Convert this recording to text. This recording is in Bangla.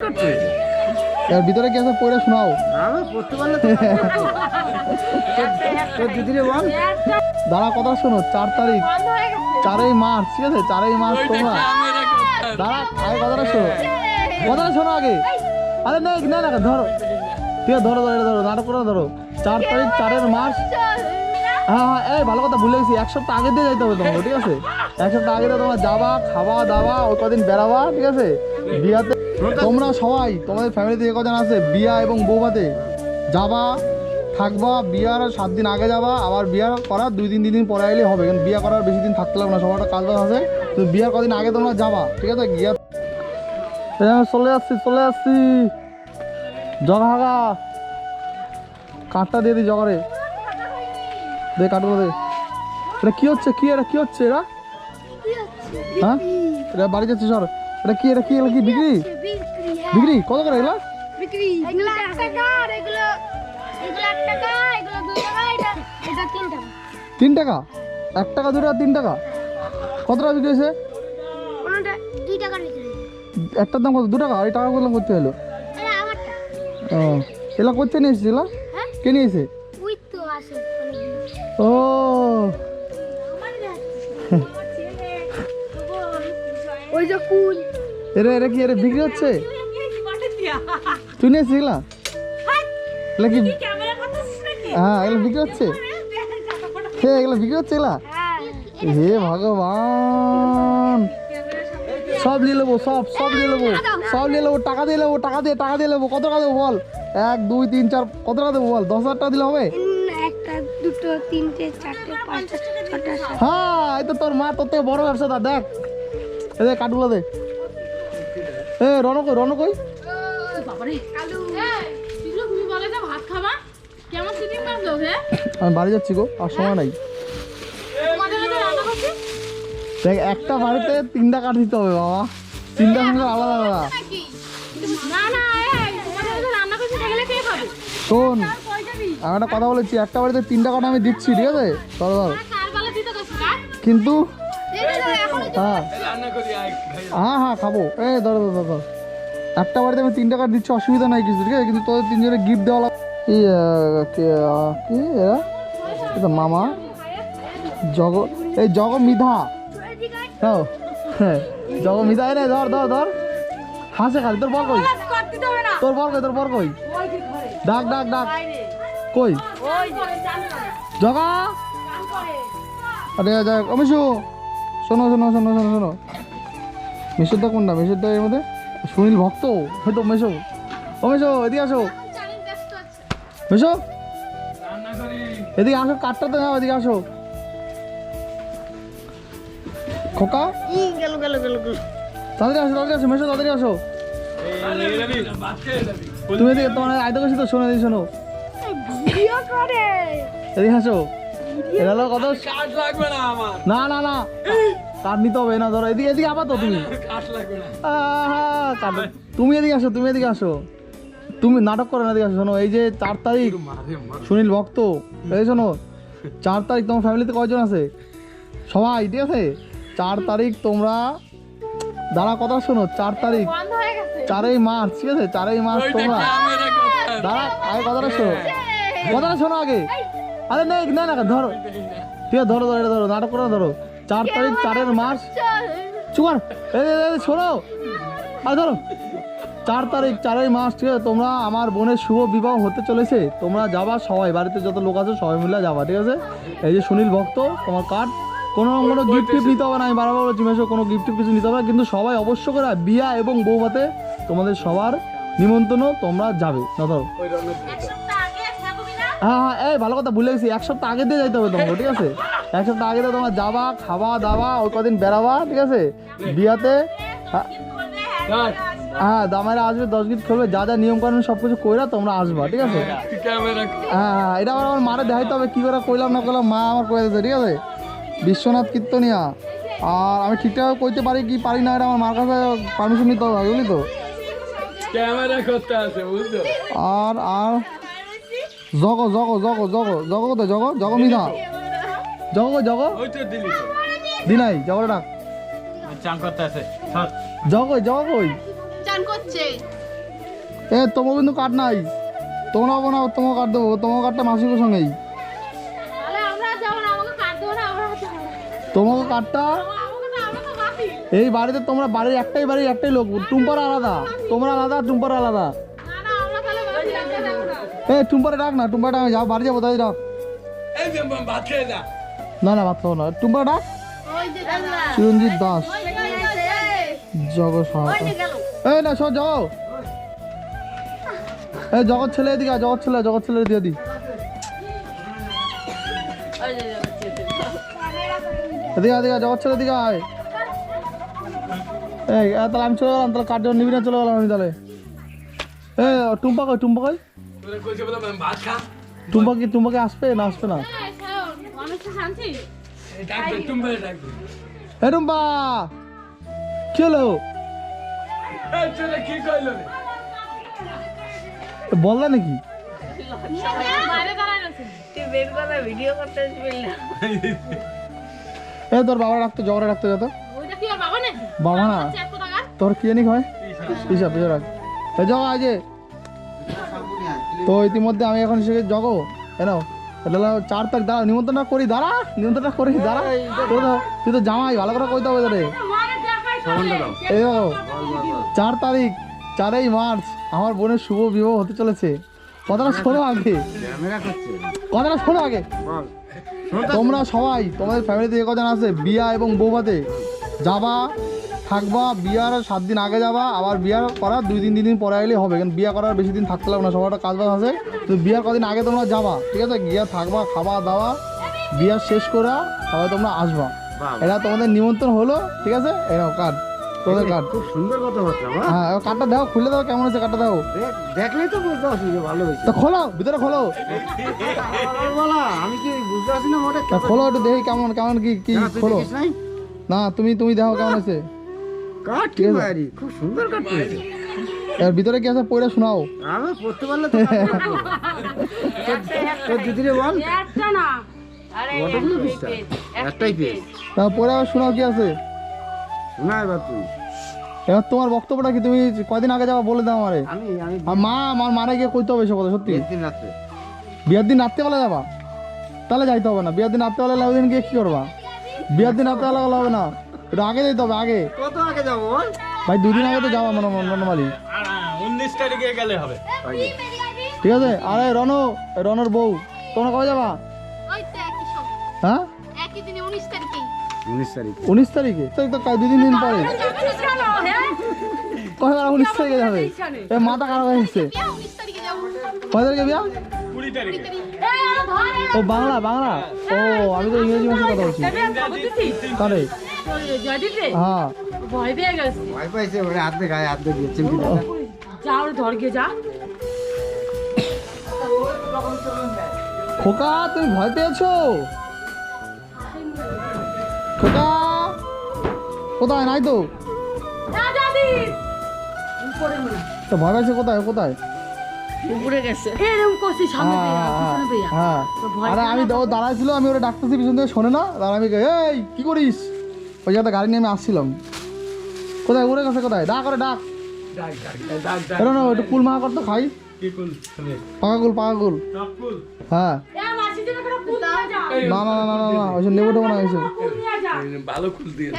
এর ভিতরে কি আছে পড়ে শোনাও? তোর- তোর দাঁড়া কথা শোনো চার তারিখ চারই মার্চ ঠিক আছে? চারই মার্চ তোমরা। দাঁড়া আগে কথাটা শোনো। কথাটা শোনো আগে। আরে না না না ধরো। ঠিক আছে ধরো ধরো এটা ধরো নাটক করে ধরো। চার তারিখ চারের মার্চ। হ্যাঁ হ্যাঁ এই ভালো কথা ভুলে গেছি। এক সপ্তাহ আগে দিয়ে যাইতে হবে তোমাকে ঠিক আছে? এক সপ্তাহ আগে দিয়ে তোমার যাবা খাওয়া দাওয়া ওই কদিন বেড়াবা ঠিক আছে? বিয়াতে তোমরা সবাই তোমাদের ফ্যামিলিতে যে কজন আছে বিয়া এবং বৌভাতে। যাবা থাকবা বিয়ার সাত দিন আগে যাবা আবার বিয়ার করার দুই দিন তিন দিন পরে এলে হবে কারণ বিয়া করার বেশি দিন থাকতে লাগবে না সবার কাজ আছে। তো বিয়ার কদিন আগে তোমরা যাবা ঠিক আছে? গিয়া হ্যাঁ চলে আসছি চলে আসছি। জগাহাগা কাঠটা দিয়ে দিই জগারে। দে কাঠগুলো দে। এটা কি হচ্ছে? কী এটা কী হচ্ছে? এরা? হ্যাঁ? এটা বাড়ি যাচ্ছে সর এটা কি এটা কি এগুলো কি বিক্রি? বিক্রি? কত করে এগুলো? এগুলো এক টাকা আর এগুলো এগুলো এক টাকা এগুলো দুই টাকা এটা এটা তিন টাকা। টাকা? এক টাকা দু টাকা তিন টাকা? কত টাকা বিক্রি হয়েছে? কোনটা বিক্রি একটার দাম কত? দু টাকা? এই টাকাগুলো করতে হলো? এটা আমারটা। ও এগুলো করতে নিয়ে এসেছিল হ্যাঁ? কে নিয়ে এসে ওই তো ও। ওই যে কুল। এরা এরা কি এরা বিক্রি হচ্ছে? তুই নিয়ে হ্যাঁ এগুলো বিক্রি হচ্ছে? এগুলো বিক্রি হচ্ছে এগুলা? হ্যাঁ। হে ভগবান। সব নিয়ে নেব সব সব নিয়ে নেব। সব নিয়ে নেব টাকা দিয়ে নেব টাকা দিয়ে টাকা দিয়ে নেব। কত টাকা দেবো বল? এক দুই তিন চার কত টাকা দেবো বল? দশ হাজার টাকা দিলে হবে? উম, একটা দুটো তিনটে চারটে পাঁচটা ছটা হ্যাঁ এই তো তোর মা তোর থেকে বড় ব্যবসাদার দেখ। দে কাঠগুলো দে। এ রনক রনক কই? আমি বাড়ি যাচ্ছি গো আর সময় নাই। করছি? দেখ একটা বাড়িতে তিনটা কাঠ দিতে হবে বাবা। তিনটা সঙ্গে আলাদা আলাদা। শোন আমি একটা কথা বলেছি একটা বাড়িতে তিনটা কাঠ আমি দিচ্ছি ঠিক আছে? ধর কার কিন্তু হ্যাঁ। হ্যাঁ হ্যাঁ খাব। এই ধর ধর ধর একটা বাড়িতে আমি তিনটা কাঠ দিচ্ছি অসুবিধা নাই কিছু ঠিক আছে? কিন্তু তোদের তিনজনে গিফট দেওয়া লাগবে। কি কি এরা? এ মামা। জগ এই জগ মিধা হ্যাঁ। হ্যাঁ জগ মিধা এ রে ধর ধর ধর। হাসে খালি তোর বর কই? তোর বর কই তোর বর কই? ডাক ডাক ডাক। কই? জগা? আরে যাক ও মিশু শোনো শোনো শোনো শোনো শোনো। মিশুরটা কোনটা? মিশুরটা এর মধ্যে? সুনীল ভক্ত? হয়তো মেশো। ও মেশো এদিকে আসো। মেশো। এদিকে আসো কাঠটাতে নাও এদিকে আসো। খোকা? গেল গেল গেল গেল। তাড়াতাড়ি আসো তাড়াতাড়ি আসো মেশো তাড়াতাড়ি আসো। তুমি এদিকে তোমার আইতে গেছি তো শোনো এদিকে শোনো। এদিকে আসো। এটা হলো কত? না না না কাঠ নিতে হবে না ধরো। এদিকে এদিকে আবার তো তুমি আহা, কাঠ- তুমি এদিকে আসো তুমি এদিকে আসো। তুমি নাটক করো না এদিকে আসো। শোনো এই যে চার তারিখ সুনীল ভক্ত। এই শোনো চার তারিখ তোমার ফ্যামিলিতে কয়জন আছে? সবাই ঠিক আছে? চার তারিখ তোমরা দাঁড়া কথা শোনো চার তারিখ। বন্ধ গেছে। চারই মার্চ ঠিক আছে? চারই মার্চ তোমরা। দাঁড়া আগে কথাটা শোনো। কথাটা শোনো আগে। আরে না না না ধরো। ঠিক আছে ধরো ধরো এটা ধরো নাটক করে ধরো। চার তারিখ চারের মার্চ চুয়ার এই এই, এই, শোনো। আরে ধরো। চার তারিখ চারই মাস ঠিক আছে? তোমরা আমার বোনের শুভ বিবাহ হতে চলেছে। তোমরা যাবা সবাই বাড়িতে যত লোক আছে সবাই মিলে যাবা ঠিক আছে? এই যে সুনীল ভক্ত তোমার কার্ড কোনো কোনো গিফট টিফট নিতে হবে না আমি বারবার বলছি মেশো কোনো গিফট টিফট কিছু নিতে হবে না কিন্তু সবাই অবশ্য করে বিয়া এবং বৌভাতে তোমাদের সবার নিমন্ত্রণ তোমরা যাবে। না ধরো। হ্যাঁ হ্যাঁ এই ভালো কথা ভুলে গেছি। এক সপ্তাহ আগে দিয়ে যাইতে হবে তোমাকে ঠিক আছে? এক সপ্তাহ আগে দিয়ে তোমার যাবা খাওয়া দাওয়া ওই কদিন বেড়াবা ঠিক আছে? বিয়াতে হ্যাঁ, হ্যাঁ দামারে আসবে দশ গীত খেলবে যা যা নিয়ম কানুন সব কিছু কইরা তোমরা আসবা ঠিক আছে? হ্যাঁ হ্যাঁ এটা আবার আমার মারে দেখাইতে হবে কি করে কইলাম না কইলাম মা আমার কয়ে দিতে ঠিক আছে? বিশ্বনাথ কীর্তনিয়া। আর আমি ঠিকঠাক কইতে পারি কি পারি না এটা আমার মার কাছে পারমিশন নিতে হবে বুঝলি তো? ক্যামেরা করতে আছে বুঝছ? আর আর jug jug jug jug. Jug কোথায়? জগ? জগ মিধা জগ জগ? ওই তো দিলি। তো দিনাই জগ ডাক। চান করতে আছে। জগ জগ চান করছে। এ তোমার কিন্তু কার্ড নাই। তোমরা হব না তোমার কার্ড দেবো। তোমার কার্ডটা মাসিকের সঙ্গেই। তাহলে আমরা যাব না আমাকে কাট দেবো না আমরা যাব না। তোমাকে কার্ডটা? আমাকে তো আমরা তো বাকি এই বাড়িতে তোমরা বাড়ির একটাই বাড়ির একটাই লোক। টুম্পার আলাদা। তোমরা আলাদা টুম্পার আলাদা। এ টুম্পারে ডাক না টুম্পারে ডাক যাও বাড়ি যাব তাই ডাক এই না না ভাত খাব না। টুম্পারে ডাক। চিরঞ্জিত দাস। জগৎ সহায়তা এই না যাও। এই জগৎ ছেলে এদিকে জগৎ ছেলে জগৎ ছেলে দিয়ে দি। এদিকে এদিকে জগৎ ছেলে দিকে আয়। এই তাহলে আমি চলে গেলাম তাহলে কার্ড নিবি না চলে গেলাম আমি তাহলে। এ টুম্পা কই টুম্পা কই? তোরা কইছে বলে ভাত খা টুম্পা কি টুম্পাকে আসবে না আসবে না? এই শোন, মানুষ তো শান্তি এই ডাকবে তুমি ডাকবে এ টুম্পা! কি হলো? এই ছেলে কি কইলো রে? এ, বললা নাকি? এ তোর বাবা ডাকতো জগরে ডাকতো যত বাবা না? তোর কি জানি হয়? হিসাব রাখ জগ আজে তো ইতিমধ্যে আমি এখন সে জগো। হলো চার তারিখ দাঁড়া নিমন্ত্রণটা করি দাঁড়া নিমন্ত্রণটা করি দাঁড়া। তুই তো জামাই ভালো করে কইতে হবে তোরে। মারে এই চার তারিখ চারই মার্চ আমার বোনের শুভ বিবাহ হতে চলেছে। কথাটা শোনো আগে। কথাটা শোনো আগে। তোমরা সবাই তোমাদের ফ্যামিলিতে যে কজন আছে? বিয়া এবং বৌভাতে। যাবা থাকবা বিয়ার সাত দিন আগে যাবা আবার বিয়ার করার দুই দিন তিন দিন পরে গেলে হবে কারণ বিয়া করার বেশি দিন থাকতে লাগবে না সবার কাজ বাজ আছে। তো বিয়ার কদিন আগে তোমরা যাবা ঠিক আছে? গিয়া থাকবা খাওয়া দাওয়া বিয়া শেষ করা তারপরে তোমরা আসবা। এটা তোমাদের নিমন্ত্রণ হলো ঠিক আছে? এরাও কার্ড কার্ড খুব সুন্দর কথাবার্তা হ্যাঁ কার্ডটা দাও খুলে দাও কেমন আছে কার্ডটা দাও দেখলেই তো বুঝতে পারছি যে ভালো হয়েছে। তো খোলো ভিতরে খোলো আবার বলা আমি কি বুঝতে পারছি না মোটে খোলো একটু দেখি কেমন কেমন কি কি খোলো। না তুমি তুমি দেখো কেমন আছে কাঠ কি মারি খুব সুন্দর কাঠ পেয়েছে এর ভিতরে কি আছে পয়লা শোনাও? আমি পড়তে পারলে তো লাগবে। তোর- দিদিরে বল। একটা না। কতগুলো একটাই পিস তা পরে শোনাও কি আছে? শোনা এবার তুই। এবার তোমার বক্তব্যটা কি? তুমি কয়দিন আগে যাবা বলে দাও আমারে। আমি আমি মা আমার মারা গিয়ে কইতে হবে সব কথা সত্যি। বিয়ের দিন রাত্রে। বিয়ের দিন রাত্রেবেলা যাবা? তাহলে যাইতে হবে না। বিয়ের দিন রাত্রেবেলা ওই দিন গিয়ে কি করবা? বিয়ের দিন রাত্রেবেলা গেলে হবে না। এটা আগে যেতে হবে আগে। কত আগে যাব বল? ভাই দুদিন আগে তো যাওয়া মনে নর্মালি উনিশ তারিখে গেলে হবে। ঠিক আছে? আরে রন রনর বউ। তোমরা কবে যাবা? ওই তো একই সব। হ্যাঁ? একই দিনে উনিশ তারিখ। উনিশ তারিখে? তো দুদিন দিন পরে। কবে উনিশ তারিখে যাবে? এ মাথা খারাপ হয়ে গেছে। বিয়া উনিশ তারিখে যাব। কয় তারিখে বিয়া? কুড়ি তারিখে। ও বাংলা বাংলা? ও আমি তো ইংরেজি ভাষায় কথা বলছি। কারে? হ্যাঁ। ভয় পেয়ে গেছে। ভয় পাইছে ওরে হাত দিয়ে গায়ে হাত দিয়ে দিয়ে যা ওর ধর গিয়ে যা। খোকা তুমি ভয় পেয়েছ? খোকা কোথায়? নাই তো? ভয় পাইছে কোথায়? কোথায়? এরকম করছিস সামনে হ্যাঁ হ্যাঁ, পিছনে পেয়ে। হ্যাঁ। তো ভয় আরে আমি ও দাঁড়াইছিল আমি ওরা ডাকতেছি পিছন থেকে শোনে না। আমি এই কি করিস? ওই গাড়ি নিয়ে আমি আসছিলাম। কোথায় উড়ে গেছে কোথায়? ডাক করে ডাক। না একটু কুল মাখা করতো খাই। পাকা কুল? পাকা কুল হ্যাঁ না না না না না ওইসব নেব টেবো না ওইসব ভালো কুল দিয়ে